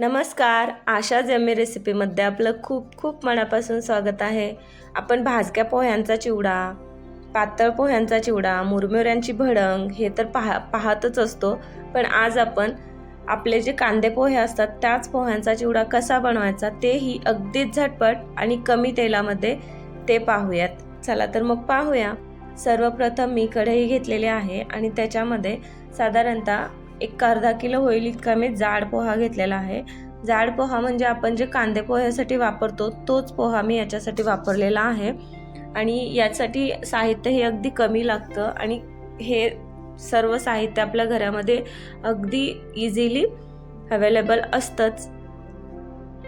नमस्कार आशा जमी रेसिपीमध्ये आपलं खूप खूप मनापासून स्वागत आहे. आपण भाजक्या पोह्यांचा चिवडा पातळ पोह्यांचा चिवडा मुरमुऱ्यांची भडंग हे तर पाहा पाहतच असतो. पण आज आपण आपले जे कांदे पोहे असतात त्याच पोह्यांचा चिवडा कसा बनवायचा तेही अगदीच झटपट आणि कमी तेलामध्ये ते पाहूयात. चला तर मग पाहूया. सर्वप्रथम मी कढई घेतलेली आहे आणि त्याच्यामध्ये साधारणतः एक अर्धा किलो होईल इतका मी जाड पोहा घेतलेला आहे. जाड पोहा म्हणजे आपण जे कांदे पोह्यासाठी वापरतो तोच पोहा मी याच्यासाठी वापरलेला आहे. आणि यासाठी साहित्य हे अगदी कमी लागतं आणि हे सर्व साहित्य आपल्या घरामध्ये अगदी इझिली अवेलेबल असतंच.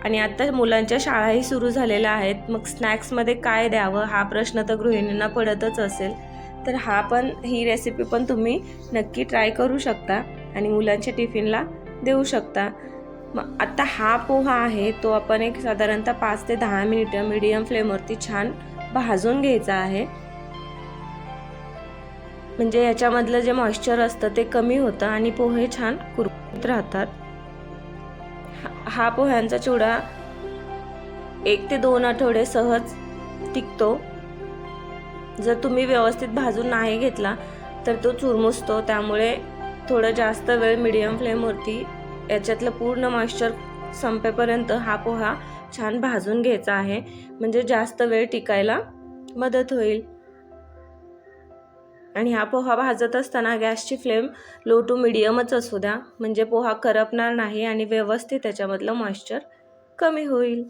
आणि आता मुलांच्या शाळाही सुरू झालेल्या आहेत. मग स्नॅक्समध्ये काय द्यावं? हा प्रश्न तर गृहिणींना पडतच असेल. तर हा पण ही रेसिपी पण तुम्ही नक्की ट्राय करू शकता. आणि मुलांच्या टिफिनला देऊ शकता. मग आता हा पोहा आहे तो आपण एक साधारणतः पाच ते दहा मिनिटं मीडियम फ्लेमवरती छान भाजून घ्यायचा आहे. म्हणजे याच्यामधलं जे मॉइश्चर असतं ते कमी होतं आणि पोहे छान कुरकुरीत राहतात. हा पोह्यांचा चिवडा एक ते दोन आठवडे सहज टिकतो. जर तुम्ही व्यवस्थित भाजून नाही घेतला तर तो चुरमुसतो त्यामुळे थोडं जास्त वेळ मिडियम फ्लेमवरती याच्यातलं पूर्ण मॉइश्चर संपेपर्यंत हा पोहा छान भाजून घ्यायचा आहे. म्हणजे जास्त वेळ टिकायला मदत होईल. आणि हा पोहा भाजत असताना गॅसची फ्लेम लो टू मिडियमच असू द्या. म्हणजे पोहा करपणार नाही आणि व्यवस्थित त्याच्यामधलं मॉइश्चर कमी होईल.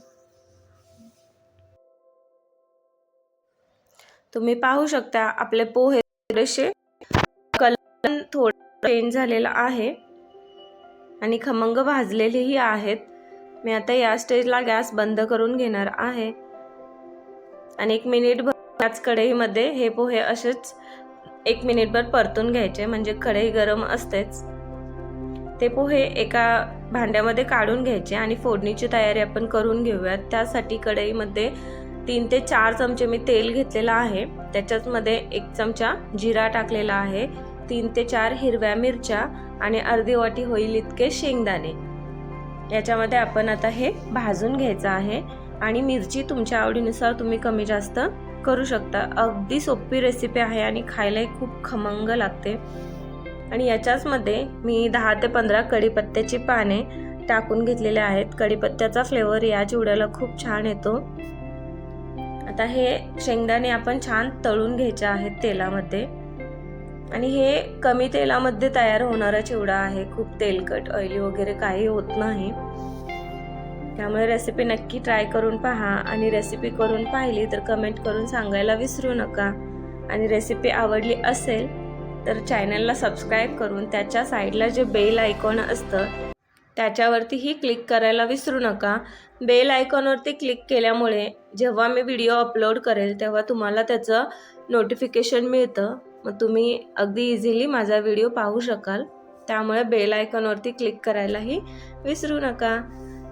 तुम्ही पाहू शकता आपले पोहे थोडेसे कलर थोडे चेंज झालेला आहे आणि खमंग भाजलेलेही आहेत. मी आता या स्टेजला गॅस बंद करून घेणार आहे. आणि एक मिनिटभर त्याच कढईमध्ये हे पोहे असेच एक मिनिटभर परतून घ्यायचे म्हणजे कढई गरम असतेच. ते पोहे एका भांड्यामध्ये काढून घ्यायचे आणि फोडणीची तयारी आपण करून घेऊयात. त्यासाठी कढईमध्ये तीन ते चार चमचे मी तेल घेतलेलं आहे. त्याच्याचमध्ये एक चमचा जिरा टाकलेला आहे. तीन ते चार हिरव्या मिरच्या आणि अर्धी वाटी होईल इतके शेंगदाणे. याच्यामध्ये आपण आता हे भाजून घ्यायचं आहे आणि मिरची तुमच्या आवडीनुसार तुम्ही कमी जास्त करू शकता. अगदी सोपी रेसिपी आहे आणि खायलाही खूप खमंग लागते. आणि याच्याचमध्ये मी दहा ते पंधरा कढीपत्त्याची पाने टाकून घेतलेले आहेत. कढीपत्त्याचा फ्लेवर या चिवड्याला खूप छान येतो. आता हे शेंगदाणे आपण छान तळून घ्यायचे आहेत तेलामध्ये. आणि हे कमी तेलामध्ये तयार होणारा चिवडा आहे. खूप तेलकट ऑइली वगैरे काही होत नाही. त्यामुळे रेसिपी नक्की ट्राय करून पहा आणि रेसिपी करून पाहिली तर कमेंट करून सांगायला विसरू नका. आणि रेसिपी आवडली असेल तर चॅनलला सबस्क्राईब करून त्याच्या साईडला जे बेल आयकॉन असतं त्याच्यावरतीही क्लिक करायला विसरू नका. बेल आयकॉनवरती क्लिक केल्यामुळे जेव्हा मी व्हिडिओ अपलोड करेल तेव्हा तुम्हाला त्याचं नोटिफिकेशन मिळतं. मग तुम्ही अगदी इझिली माझा व्हिडिओ पाहू शकाल. त्यामुळे बेल आयकॉनवरती क्लिक करायलाही विसरू नका.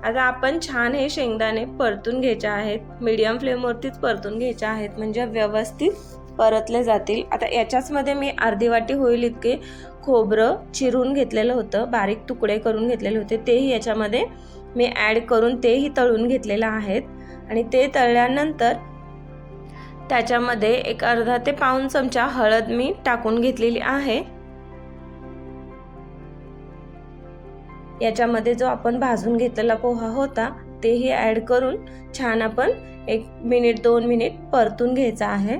आता आपण छान हे शेंगदाणे परतून घ्यायचे आहेत. मीडियम फ्लेमवरतीच परतून घ्यायचे आहेत. म्हणजे व्यवस्थित परतले जातील. आता याच्याचमध्ये मी अर्धी वाटी होईल इतके खोबरं चिरून घेतलेलं होतं. बारीक तुकडे करून घेतलेले होते. तेही याच्यामध्ये मी ॲड करून तेही तळून घेतलेलं आहेत. आणि ते तळल्यानंतर त्याच्यामध्ये एक अर्धा ते पाऊन चमचा हळद मी टाकून घेतलेली आहे. याच्यामध्ये जो आपण भाजून घेतलेला पोहा होता तेही ॲड करून छान आपण एक मिनिट दोन मिनिट परतून घ्यायचा आहे.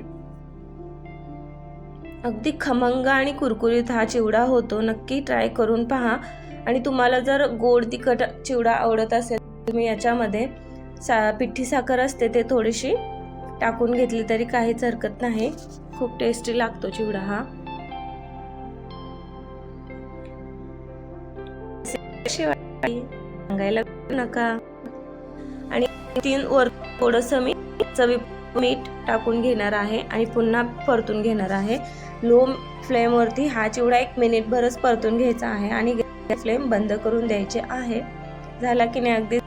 अगदी खमंग आणि कुरकुरीत हा चिवडा होतो नक्की ट्राय करून पहा. आणि तुम्हाला जर गोड तिखट चिवडा आवडत असेल तुम्ही याच्यामध्ये सा पिठी साखर असते ते थोडीशी टाकून घेतली तरी काहीच हरकत नाही. खूप टेस्टी लागतो चिवडा हा. सांगायला नका. आणि तीन वर थोडंसं मी चवी मीठ टाकून घेणार आहे आणि पुन्हा परतून घेणार आहे. लो फ्लेमवरती हा चिवडा एक मिनिटभरच परतून घ्यायचा आहे आणि फ्लेम बंद करून द्यायचे आहे. झाला की नाही अगदी